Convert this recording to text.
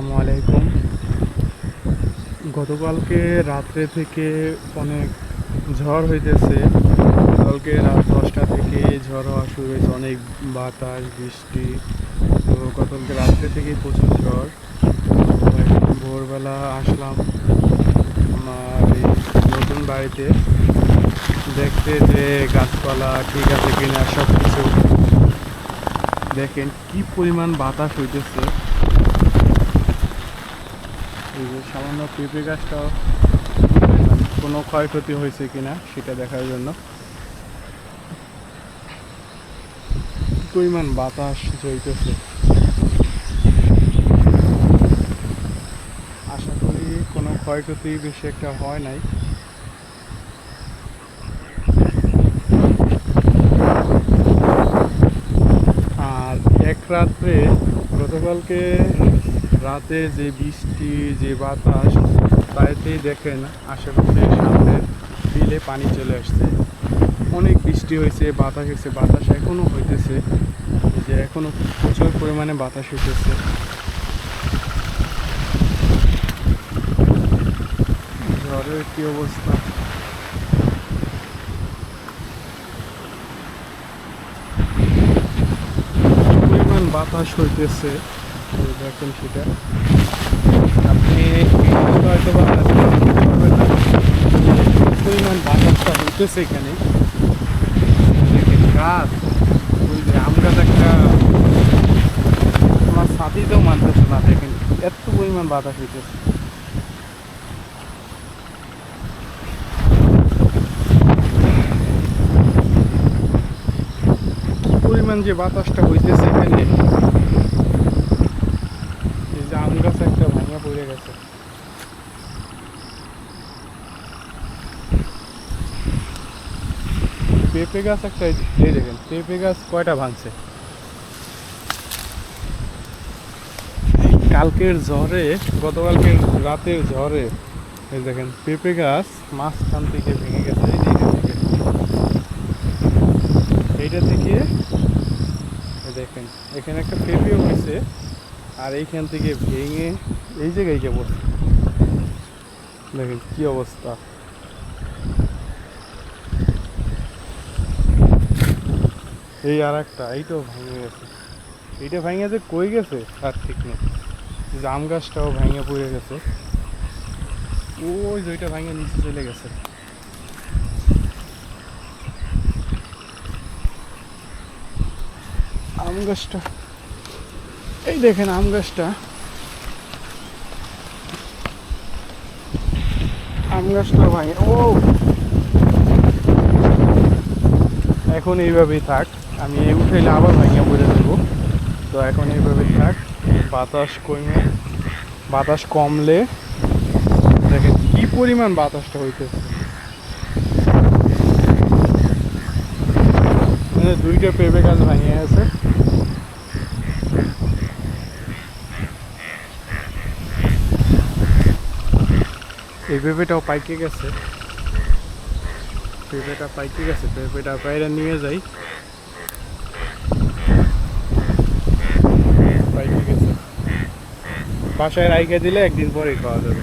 আসসালামু আলাইকুম। গতকালকে রাত্রে থেকে অনেক ঝড় হইতেছে। কালকে রাত দশটা থেকে ঝড় হওয়া শুরু হয়েছে, অনেক বাতাস, বৃষ্টি। তো গতকালকে রাত্রে থেকেই প্রচুর ঝড়। ভোরবেলা আসলাম আমার নতুন বাড়িতে। দেখতে যে গাছপালা ঠিক আছে কিনা সব কিছু দেখেন কি পরিমাণ বাতাস হইতেছে। সামান্য পেঁপে গাছটাও কোনো ক্ষয়ক্ষতি হয়েছে কিনা সেটা দেখার জন্য। পরিমাণ বাতাস চলতেছে। আশা করি কোনো ক্ষয়ক্ষতি বেশি একটা হয় নাই আর এক রাত্রে গতকালকে রাতে যে বৃষ্টি, যে বাতাস তাইতেই দেখেন আশেপাশে সামনের বিলে পানি চলে আসছে। অনেক বৃষ্টি হয়েছে, বাতাস হয়েছে, বাতাস এখনও হইতেছে। যে এখনও প্রচুর পরিমাণে বাতাস হইতেছে। ঝড়ের কি অবস্থা পরিমাণ বাতাস হইতেছে। দেখেন সেটা। আপনি হয়তো পরিমাণ বাতাসটা হইতেছে এখানে। গাছ, ওই যে আম গাছ একটা। আমার তো মানতেছে না, দেখেন, এত পরিমাণ বাতাস হইতেছে কি পরিমাণ যে বাতাসটা হইতেছে এখানে। এই যে আম গাছ একটা ভাঙা পড়ে গেছে। পেঁপে গাছ একটা এই দেখেন, পেঁপে গাছ কয়টা ভাঙছে? কালকের ঝড়ে, গতকালকের রাতের ঝড়ে, এই দেখেন, পেঁপে গাছ মাঝখান থেকে ভেঙে গেছে। এই এইটা থেকে দেখেন, এখানে একটা পেঁপেও হয়েছে আর এইখান থেকে ভেঙে এই জায়গায় গিয়ে পড়ছে। দেখেন কি অবস্থা। এই আর একটা, এইটাও ভেঙে গেছে। এইটা ভেঙে যে কই গেছে? আর ঠিক নেই। আম গাছটাও ভেঙে পড়ে গেছে। ওই যে ওইটা ভেঙে নিচে চলে গেছে। আম গাছটা। এই দেখেন আম গাছটা। আম গাছটা ভাঙে ও। এখন এইভাবেই থাক, আমি এই উঠাইলে আবার ভাঙিয়ে পড়ে দেবো তো এখন এইভাবেই থাক, বাতাস কমে, বাতাস কমলে, দেখেন কি পরিমাণ বাতাসটা এখানে দুইটা পেঁপে গাছ ভাঙিয়ে আছে। এই পেঁপেটাও পাইকে গেছে। পেঁপেটা পাইকে গেছে, পেঁপেটা বাইরে নিয়ে যাই। পাইকে গেছে। বাসায় রাইখে দিলে একদিন পরেই খাওয়া যাবে।